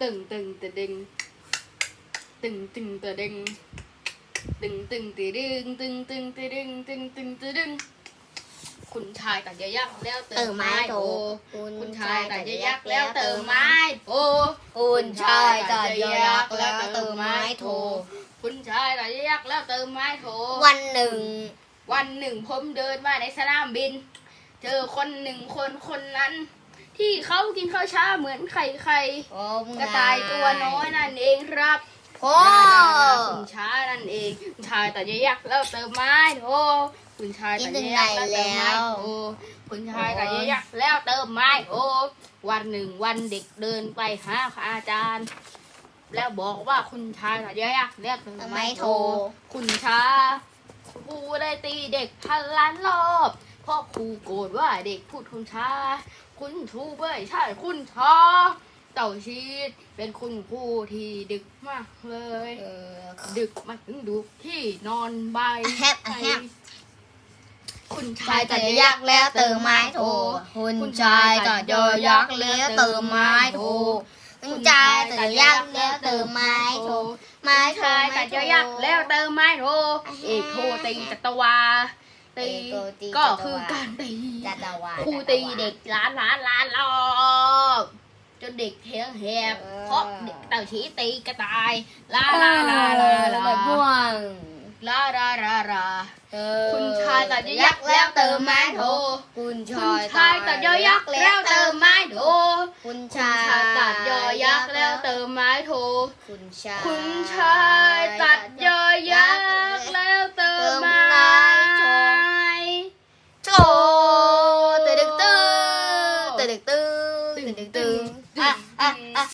ตึงตึงตะดึงตึงตึงตะดึงตึงตึงตะดึงตึงตึงตะดึงตึงตึงตะดึงคุณชายตัดยักษ์แล้วเติเติมมไม้ไม้โทโทคุณชายตัดยักษ์แล้วเติมไม้โท คุณชายตัดยักษ์แล้วเติมไม้โทคุณชายตัดยักษ์แล้วเติมไม้โท วันหนึ่ง วันหนึ่งผมเดินมาในสนามบิน เจอคนหนึ่งคนคนนั้น ที่เขากินข้าวเช้าเหมือนไข่ไข่ผมกระต่ายตัวน้อยนั่นเองครับพ่อคุณชายนั่นเองคุณชายแต่ยักษ์แล้วเติมไม้โถคุณชายแต่ยักษ์แล้วเติมไม้โถคุณชายแต่ยักษ์แล้วเติมไม้โถวันหนึ่งวันเด็กเดินไปหาอาจารย์ แล้วบอกว่าคุณชายแต่ยักษ์แล้วเติมทำไมไม้โทโถคุณชายครูได้ตีเด็กพันล้านรอบเพ ราะครูโกรธว่าเด็กพูดคุณชาคุณครูเบ้ยใช่คุณชาเต่าชีดเป็นคุณครูที่ดึกมากเลย เออ ดึกมาถึงดูที่นอนบายอะแฮปอะแฮปคุณชาชายยตัตัดดยัยักกษ์ษ์แล้แล้ววเติเติมมไม้ไม้โถโท คุณชายตัดยักษ์แล้วเติมไม้โทคุณชายตัดยักษ์แล้วเติมไม้โทไม้คุณโทชายตัดยักษ์แล้วเติมไม้โถเอกโทตีจัตวา ตีก็คือการตีจัตวาครูตีเด็กล้านล้านล้านรอบจนเด็กเทียงแหบเพราะเด็กเต่าชี้ตีกระต่ายลาลาลาลาลาม่วงลาลาลาลาเออคุณชายตัดยักษ์แล้วเติมไม้โถคุณคุชาณยชายตัดยอยักษ์แล้วเติมไม้โถคุณคุณชาชายยตัดยอยักษ์แล้วเติมไม้โถคุณชายคุณชายตัดยอยักษ์แล้ từ từ từ từ từ từ à à à